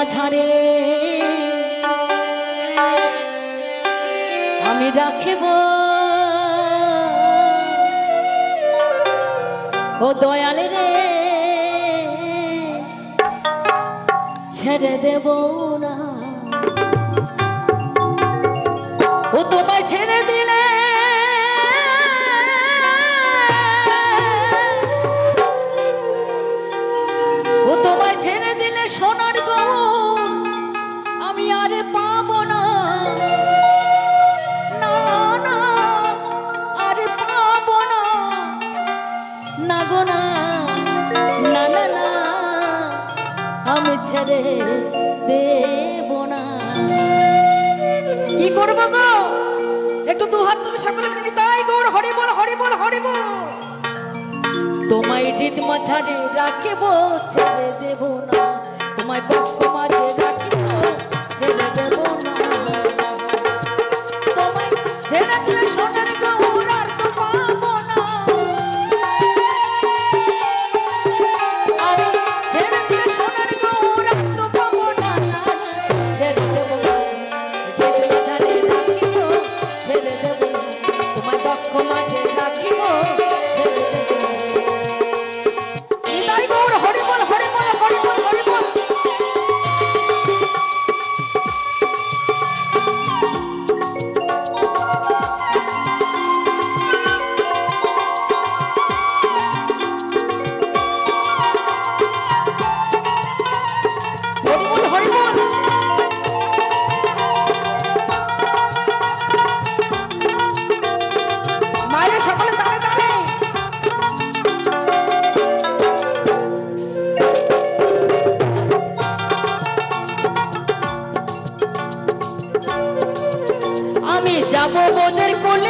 মাঝারে। আমি রাখিব। ও দয়ালে রে ছেড়ে দেব না। ও তোমায় না গো না না না আমি ছেড়ে দেব না। কি করব গো? একটু দু হাত তুলে সকলে মিলে তাই গৌর, হরি বল হরি বল হরি বল। তোমায় হৃদ মাঝারে রাখিব, ছেড়ে দেব না। তোমায় পক্ষ মাঝে রাখিব, ছেড়ে আমি যাব বোঝ